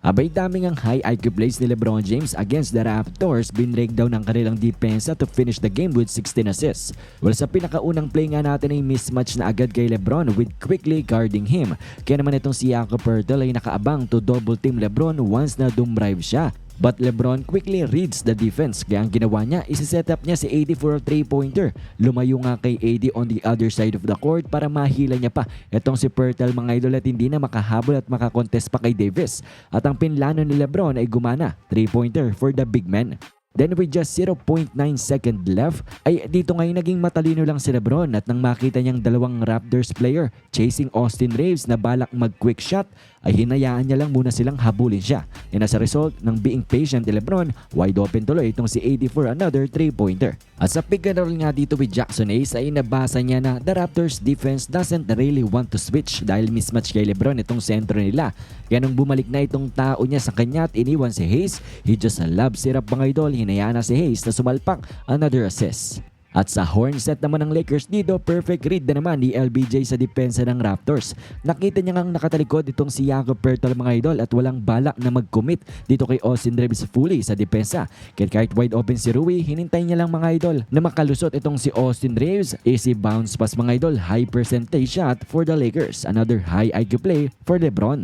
Abay daming ang high IQ plays ni Lebron James against the Raptors, binrake down ng kanilang depensa to finish the game with 16 assists. Well sa pinakaunang play nga natin ay mismatch na agad kay Lebron with quickly guarding him. Kaya naman itong si Jakob Pertl ay nakaabang to double team Lebron once na dumrive siya. But Lebron quickly reads the defense kaya ang ginawa niya isi-set up niya si AD for a 3-pointer. Lumayo nga kay AD on the other side of the court para mahila niya pa. Itong si Pertl mga idol at hindi na makahabol at makakontest pa kay Davis. At ang pinlano ni Lebron ay gumana, 3-pointer for the big man. Then with just 0.9 second left, ay dito ngayon naging matalino lang si Lebron at nang makita niyang dalawang Raptors player chasing Austin Reeves na balak mag-quick shot, ay hinayaan niya lang muna silang habulin siya. And as a result ng being patient ni Lebron, wide open tuloy itong si AD for another 3-pointer. At sa pick and roll nga dito with Jackson Hayes ay nabasa niya na the Raptors defense doesn't really want to switch dahil mismatch kay Lebron itong sentro nila. Kaya nung bumalik na itong tao niya sa kanya at iniwan si Hayes, he just loves it up mga idol, hinayaan na si Hayes na sumalpak another assist. At sa horn set naman ng Lakers dito, perfect read na naman ni LBJ sa depensa ng Raptors. Nakita niya ngang nakatalikod itong si Jakob Pertl mga idol at walang balak na mag-commit dito kay Austin Reeves fully sa depensa. Kaya kahit wide open si Rui, hinintay niya lang mga idol na makalusot itong si Austin Reeves. Easy bounce pass mga idol, high percentage shot for the Lakers. Another high IQ play for LeBron.